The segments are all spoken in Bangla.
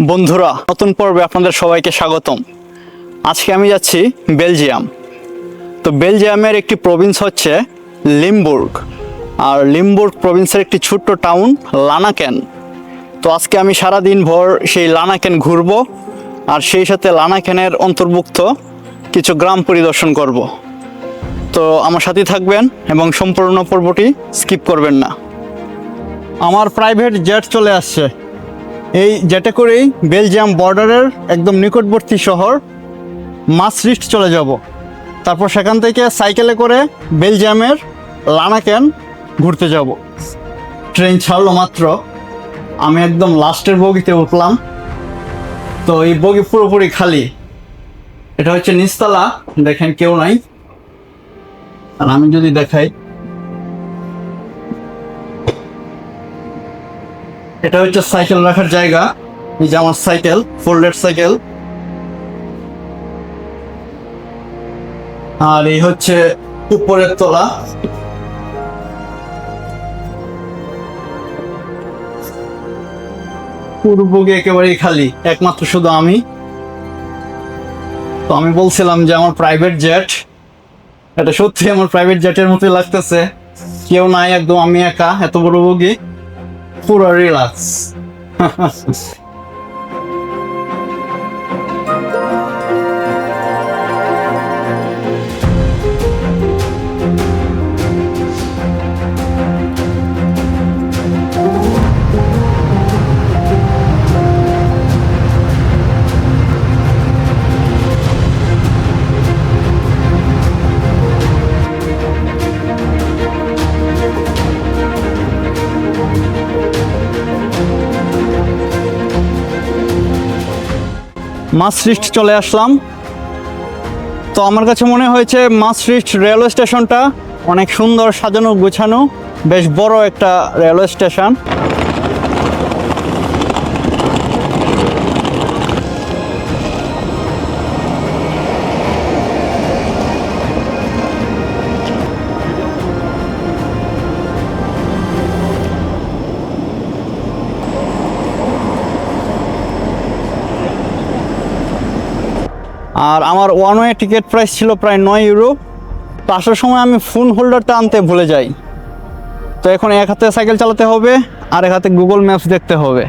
বন্ধুরা, নতুন পর্বে আপনাদের সবাইকে স্বাগতম। আজকে আমি যাচ্ছি বেলজিয়াম। তো বেলজিয়ামের একটি প্রভিন্স হচ্ছে লিমবুর্গ। আর লিমবুর্গ প্রভিন্সের একটি ছোট্ট টাউন লানাকেন। তো আজকে আমি সারা দিন ভর সেই লানাকেন ঘুরবো আর সেই সাথে লানাকেনের অন্তর্ভুক্ত কিছু গ্রাম পরিদর্শন করব। তো আমার সাথে থাকবেন এবং সম্পূর্ণ পর্বটি স্কিপ করবেন না। আমার প্রাইভেট জেট চলে আসছে। এই যেটা করেই বেলজিয়াম বর্ডারের একদম নিকটবর্তী শহর মাসরিস্ট চলে যাব। তারপর সেখান থেকে সাইকেলে করে বেলজিয়ামের লানাকেন ঘুরতে যাব। ট্রেন ছাড়লো মাত্র। আমি একদম লাস্টের বগিতে উঠলাম। তো এই বগি পুরোপুরি খালি। এটা হচ্ছে নিচতলা। দেখেন কেউ নাই। আর আমি যদি দেখাই এটা হচ্ছে সাইকেল রাখার জায়গা। এই যে আমার সাইকেল, ফোল্ডেড সাইকেল। আর এই হচ্ছে উপরের তলা। পূর্বকে একেবারেই খালি, একমাত্র শুধু আমি। তো আমি বলছিলাম যে আমার প্রাইভেট জেট এটা সত্যি আমার প্রাইভেট জেটের মতোই লাগতেছে। কেউ নাই, একদম আমি একা, এত বড় বগি। পুরো রিল্যাক্স মাসরিস্ট চলে আসলাম। তো আমার কাছে মনে হয়েছে মাসরিস্ট রেলওয়ে স্টেশনটা অনেক সুন্দর সাজানো গোছানো, বেশ বড় একটা রেলওয়ে স্টেশন। আর আমার ওয়ান ওয়ে টিকিট প্রাইস ছিল প্রায় নয় ইউরো তো আসার সময় আমি ফোন হোল্ডারটা আনতে ভুলে যাই। তো এখন এক হাতে সাইকেল চালাতে হবে, আর এক হাতে গুগল ম্যাপস দেখতে হবে।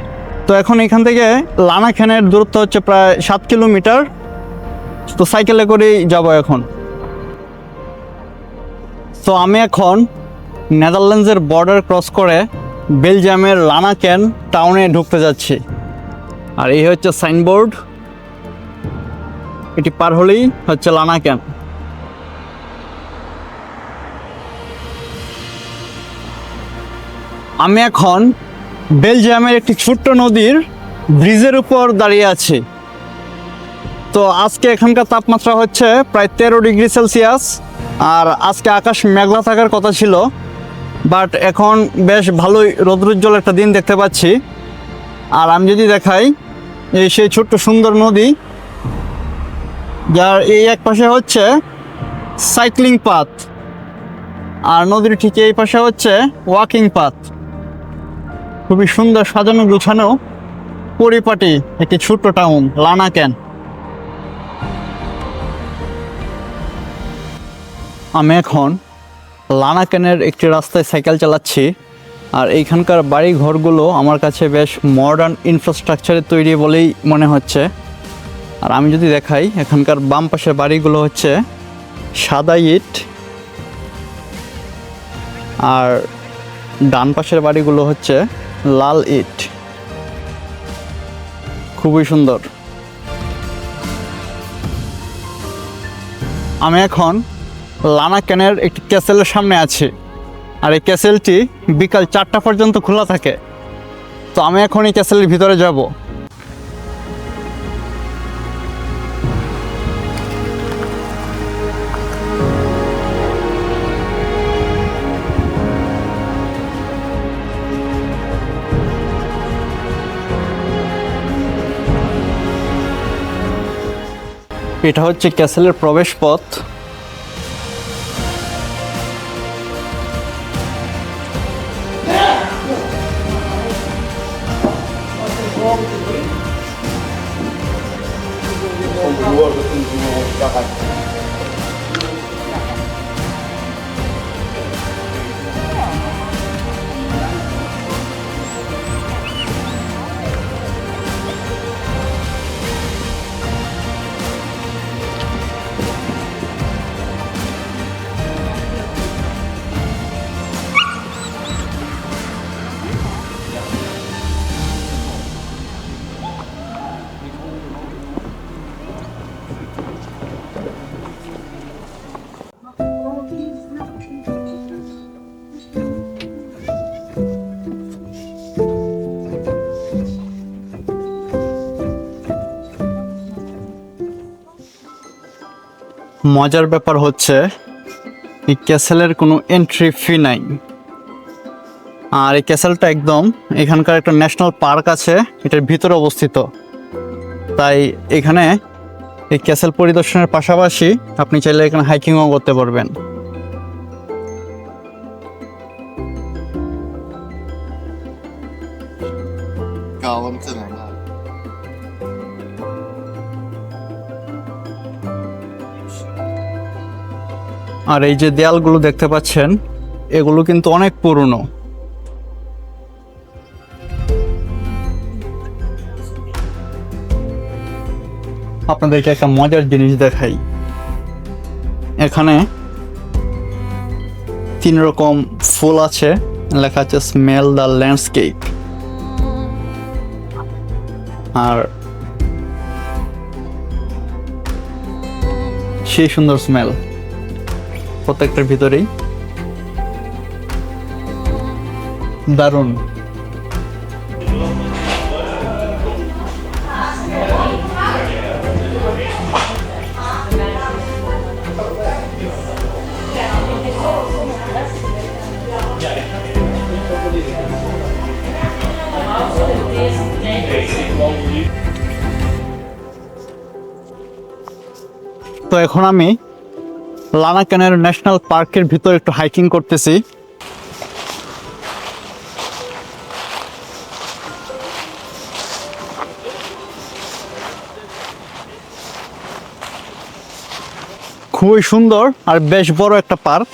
তো এখন এখান থেকে লানাখানের দূরত্ব হচ্ছে প্রায় সাত কিলোমিটার। তো সাইকেলে করেই যাব এখন। তো আমি এখন নেদারল্যান্ডসের বর্ডার ক্রস করে বেলজিয়ামের লানাকেন টাউনে ঢুকতে যাচ্ছি। আর এই হচ্ছে সাইনবোর্ড এটি পার হলেই হচ্ছে লানা ক্যাম্প। আমি এখন বেলজিয়ামের একটি ছোট্ট নদীর ব্রিজের উপর দাঁড়িয়ে আছি। তো আজকে এখানকার তাপমাত্রা হচ্ছে প্রায় তেরো ডিগ্রি সেলসিয়াস, আর আজকে আকাশ মেঘলা থাকার কথা ছিল, বাট এখন বেশ ভালোই রৌদ্রোজ্জ্বল একটা দিন দেখতে পাচ্ছি। আর আমি যদি দেখাই, এই সেই ছোট্ট সুন্দর নদী যার এই এক পাশে হচ্ছে সাইক্লিং পাথ, আর নদীর ঠিক এই পাশে হচ্ছে ওয়াকিং পাথ। খুবই সুন্দর সাজানো গুছানো পরিপাটি একটি ছোট্ট টাউন লানাকেন আমি এখন লানাকেনের একটি রাস্তায় সাইকেল চালাচ্ছি, আর এইখানকার বাড়ি ঘরগুলো আমার কাছে বেশ মডার্ন ইনফ্রাস্ট্রাকচারে তৈরি বলেই মনে হচ্ছে। আর আমি যদি দেখাই, এখানকার বাম পাশের বাড়িগুলো হচ্ছে সাদা ইট আর ডান পাশের বাড়িগুলো হচ্ছে লাল ইট। খুবই সুন্দর। আমি এখন লানা ক্যানের একটি ক্যাসেলের সামনে আছি আর এই ক্যাসেলটি বিকাল চারটা পর্যন্ত খোলা থাকে। তো আমি এখন এই ক্যাসেলের ভিতরে যাব। এটা হচ্ছে ক্যাসেলের প্রবেশ পথ মজার ব্যাপার হচ্ছে, এই ক্যাসেলের কোনো এন্ট্রি ফি নাই। আর এই ক্যাসেলটা একদম এখানকার একটা ন্যাশনাল পার্ক আছে, এটার ভিতরে অবস্থিত। তাই এখানে এই ক্যাসেল পরিদর্শনের পাশাপাশি আপনি চাইলে এখানে হাইকিংও করতে পারবেন। আর এই যে দেয়ালগুলো দেখতে পাচ্ছেন, এগুলো কিন্তু অনেক পুরনো। আপনাদেরকে একটা মজার জিনিস দেখাই। এখানে তিন রকম ফুল আছে, লেখা আছে স্মেল দ্য ল্যান্ডস্কেপ। আর সেই সুন্দর স্মেল। প্রত্যেকটার ভিতরেই? দারুণ। তো এখন আমি লানাকানের ন্যাশনাল পার্কের ভিতর একটু হাইকিং করতেছি। খুবই সুন্দর আর বেশ বড় একটা park.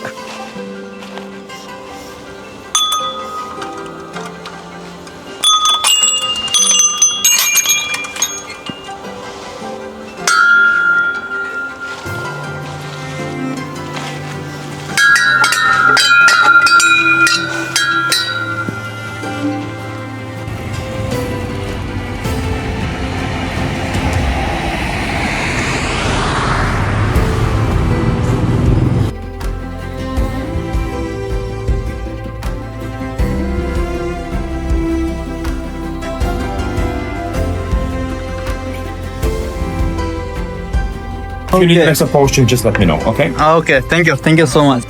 Oh, if okay. you need extra portion, just let me know, okay? Ah, okay, thank you. Thank you so much.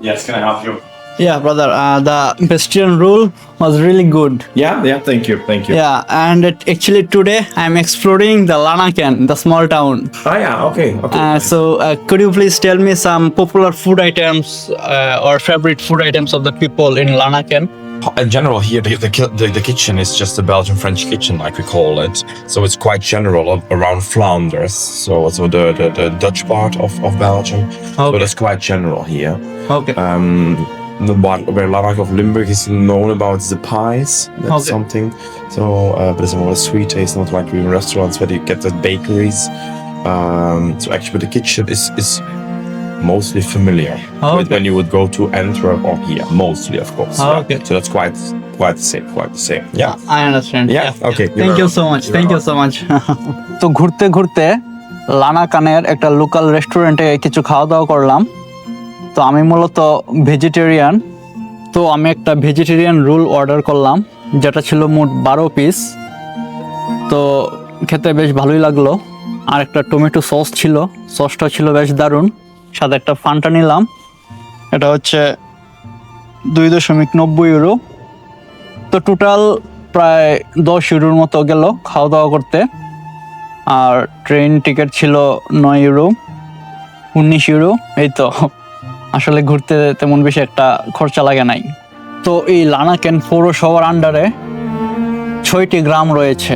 Yes, can I help you? Yeah, brother, uh, the pedestrian rule was really good. Yeah, yeah, thank you, thank you. Yeah, and it, actually today I'm exploring the Lanaken, the small town. Ah, yeah, okay, okay. Uh, so, uh, could you please tell me some popular food items uh, or favorite food items of the people in Lanaken? in general here the, the, the, the kitchen is just a belgian french kitchen like we call it so it's quite general around flanders so so the, the, the dutch part of, of belgium so Okay. that's quite general here Okay. um the one where Lamach of Limburg is known about is the pies. That's Okay. something. So, uh, but it's more a sweet taste, not like in restaurants where you get the bakeries. Um, so actually, the kitchen is is mostly familiar Okay. with when you would go to Antwerp or here. Mostly, of course. yeah. Okay. So that's quite quite the same. Quite the same. Yeah. I understand. Yeah, okay, you're Thank you welcome. so much. You're Thank you so much. তো ঘুরতে ঘুরতে লানা কানের একটা লোকাল রেস্টুরেন্টে কিছু খাওয়া দাওয়া করলাম তো আমি মূলত ভেজিটেরিয়ান তো আমি একটা ভেজিটেরিয়ান রোল অর্ডার করলাম, যেটা ছিল মোট বারো পিস তো খেতে বেশ ভালোই লাগল। আর একটা টমেটো সস ছিল সসটা ছিল বেশ দারুণ। সাথে একটা ফান্টা নিলাম। এটা হচ্ছে দুই দশমিক নব্বই ইউরো তো টোটাল প্রায় দশ ইউরোর মতো গেল খাওয়া দাওয়া করতে। আর ট্রেন টিকিট ছিল নয় ইউরো উনিশ ইউরো এই তো। আসলে ঘুরতে তেমন বেশি একটা খরচা লাগে নাই। তো এই লানাকেন পৌরসভার আন্ডারে ছয়টি গ্রাম রয়েছে।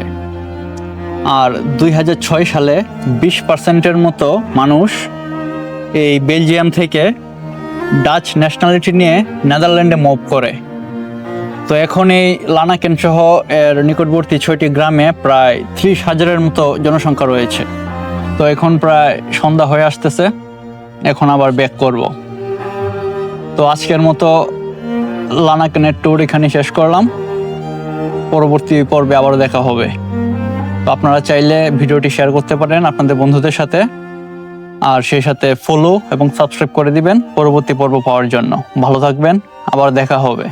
আর দুই হাজার ছয় সালে বিশ পার্সেন্টের মতো মানুষ এই বেলজিয়াম থেকে ডাচ ন্যাশনালিটি নিয়ে নেদারল্যান্ডে মুভ করে। তো এখন এই লানাকেন সহ এর নিকটবর্তী ছয়টি গ্রামে প্রায় ত্রিশ হাজারের মতো জনসংখ্যা রয়েছে। তো এখন প্রায় সন্ধ্যা হয়ে আসতেছে। এখন আবার ব্যাক করব। তো আজকের মতো লানাকেনের ট্যুর এখানে শেষ করলাম। পরবর্তী পর্বে আবার দেখা হবে। তো আপনারা চাইলে ভিডিওটি শেয়ার করতে পারেন আপনাদের বন্ধুদের সাথে। আর সেই সাথে ফলো এবং সাবস্ক্রাইব করে দিবেন পরবর্তী পর্ব পাওয়ার জন্য। ভালো থাকবেন, আবার দেখা হবে।